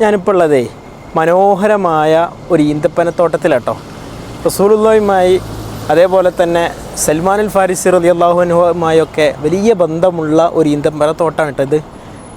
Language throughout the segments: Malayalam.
ഞാനിപ്പോൾ ഉള്ളതേ മനോഹരമായ ഒരു ഈന്തപ്പനത്തോട്ടത്തിലാട്ടോ. റസൂലുള്ളയുമായി അതേപോലെ തന്നെ സൽമാനുൽ ഫാരിസി റലി അള്ളാഹുനുമായൊക്കെ വലിയ ബന്ധമുള്ള ഒരു ഈന്തപ്പനത്തോട്ടമാണ് കേട്ടത്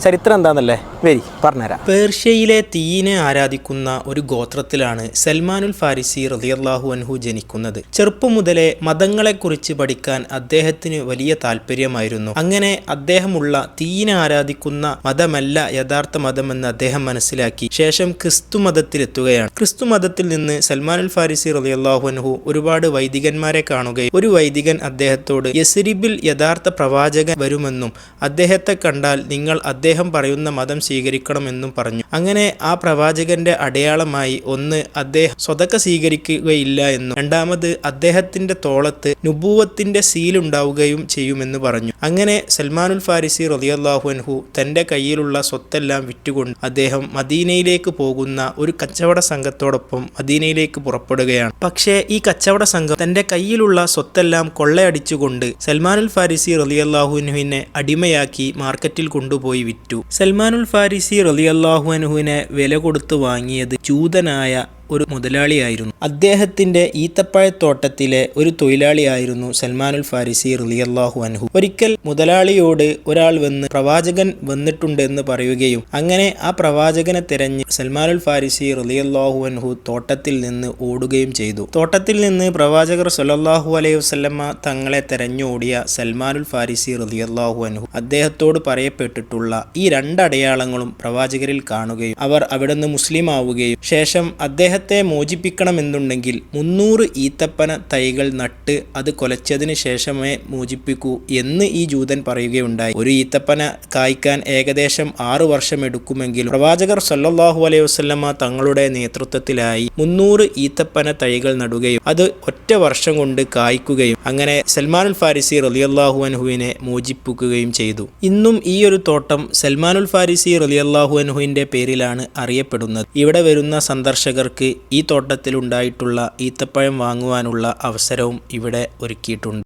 ചരിത്രം എന്താണെന്നല്ലേ വെരി പറഞ്ഞുതരാം. പേർഷ്യയിലെ തീയിനെ ആരാധിക്കുന്ന ഒരു ഗോത്രത്തിലാണ് സൽമാനുൽ ഫാരിസി റലിയല്ലാഹു അൻഹു ജനിക്കുന്നത്. ചെറുപ്പം മുതലേ മതങ്ങളെക്കുറിച്ച് പഠിക്കാൻ അദ്ദേഹത്തിന് വലിയ താല്പര്യമായിരുന്നു. അങ്ങനെ അദ്ദേഹമുള്ള തീയിനെ ആരാധിക്കുന്ന മതമല്ല യഥാർത്ഥ മതമെന്ന് അദ്ദേഹം മനസ്സിലാക്കി. ശേഷം ക്രിസ്തു മതത്തിലെത്തുകയാണ്. ക്രിസ്തു മതത്തിൽ നിന്ന് സൽമാനുൽ ഫാരിസി റലിയല്ലാഹു അൻഹു ഒരുപാട് വൈദികന്മാരെ കാണുകയും ഒരു വൈദികൻ അദ്ദേഹത്തോട് യസിരിബിൽ യഥാർത്ഥ പ്രവാചകൻ വരുമെന്നും അദ്ദേഹത്തെ കണ്ടാൽ നിങ്ങൾ അദ്ദേഹം പറയുന്ന മതം സ്വീകരിക്കണമെന്നും പറഞ്ഞു. അങ്ങനെ ആ പ്രവാചകന്റെ അടയാളമായി ഒന്ന് അദ്ദേഹം സ്വതക്ക സ്വീകരിക്കുകയില്ല എന്നും രണ്ടാമത് അദ്ദേഹത്തിന്റെ തോളത്ത് നുബൂവത്തിന്റെ സീലുണ്ടാവുകയും ചെയ്യുമെന്ന് പറഞ്ഞു. അങ്ങനെ സൽമാനുൽ ഫാരിസി റളിയല്ലാഹു അൻഹു തന്റെ കയ്യിലുള്ള സ്വത്തെല്ലാം വിറ്റുകൊണ്ട് അദ്ദേഹം മദീനയിലേക്ക് പോകുന്ന ഒരു കച്ചവട സംഘത്തോടൊപ്പം മദീനയിലേക്ക് പുറപ്പെടുകയാണ്. പക്ഷേ ഈ കച്ചവട സംഘം തന്റെ കയ്യിലുള്ള സ്വത്തെല്ലാം കൊള്ളയടിച്ചുകൊണ്ട് സൽമാനുൽ ഫാരിസി റളിയല്ലാഹുവിനെ അടിമയാക്കി മാർക്കറ്റിൽ കൊണ്ടുപോയി വിറ്റു. സൽമാനുൽ ഫാരിസി റളിയല്ലാഹു അനുഹുവിനെ വില കൊടുത്ത് വാങ്ങിയത് ജൂതനായ ഒരു മുതലാളിയായിരുന്നു. അദ്ദേഹത്തിന്റെ ഈത്തപ്പഴത്തോട്ടത്തിലെ ഒരു തൊഴിലാളിയായിരുന്നു സൽമാനുൽ ഫാരിസി റളിയല്ലാഹു അൻഹു. ഒരിക്കൽ മുതലാളിയോട് ഒരാൾ വന്ന് പ്രവാചകൻ വന്നിട്ടുണ്ട് എന്ന് പറയുകയും അങ്ങനെ ആ പ്രവാചകനെ തിരഞ്ഞ് സൽമാനുൽ ഫാരിസി റളിയല്ലാഹു അൻഹു തോട്ടത്തിൽ നിന്ന് ഓടുകയും ചെയ്തു. തോട്ടത്തിൽ നിന്ന് പ്രവാചകർ സല്ലല്ലാഹു അലൈഹി വസല്ലമ തങ്ങളെ തെരഞ്ഞോടിയ സൽമാനുൽ ഫാരിസി റളിയല്ലാഹു അൻഹു അദ്ദേഹത്തോട് പറയപ്പെട്ടിട്ടുള്ള ഈ രണ്ടടയാളങ്ങളും പ്രവാചകരിൽ കാണുകയും അവർ അവിടെ നിന്ന് മുസ്ലിം ആവുകയും ശേഷം അദ്ദേഹത്തെ മോചിപ്പിക്കണമെന്നുണ്ടെങ്കിൽ മുന്നൂറ് ഈത്തപ്പന തൈകൾ നട്ട് അത് കൊലച്ചതിന് ശേഷമേ മോചിപ്പിക്കൂ എന്ന് ഈ ജൂതൻ പറയുകയുണ്ടായി. ഒരു ഈത്തപ്പന കായ്ക്കാൻ ഏകദേശം ആറു വർഷം എടുക്കുമെങ്കിലും പ്രവാചകർ സല്ലാഹു അലൈഹി വസല്ലമ തങ്ങളുടെ നേതൃത്വത്തിലായി മുന്നൂറ് ഈത്തപ്പന തൈകൾ നടുകയും അത് ഒറ്റ വർഷം കൊണ്ട് കായ്ക്കുകയും അങ്ങനെ സൽമാനുൽ ഫാരിസി റലിയല്ലാഹു അൻഹുവിനെ മോചിപ്പിക്കുകയും ചെയ്തു. ഇന്നും ഈ ഒരു തോട്ടം സൽമാനുൽ ഫാരിസി റലിയല്ലാഹു അൻഹുവിന്റെ പേരിലാണ് അറിയപ്പെടുന്നത്. ഇവിടെ വരുന്ന സന്ദർശകർക്ക് ഈ തോട്ടത്തിലുണ്ടായിട്ടുള്ള ഈത്തപ്പഴം വാങ്ങുവാനുള്ള അവസരവും ഇവിടെ ഒരുക്കിയിട്ടുണ്ട്.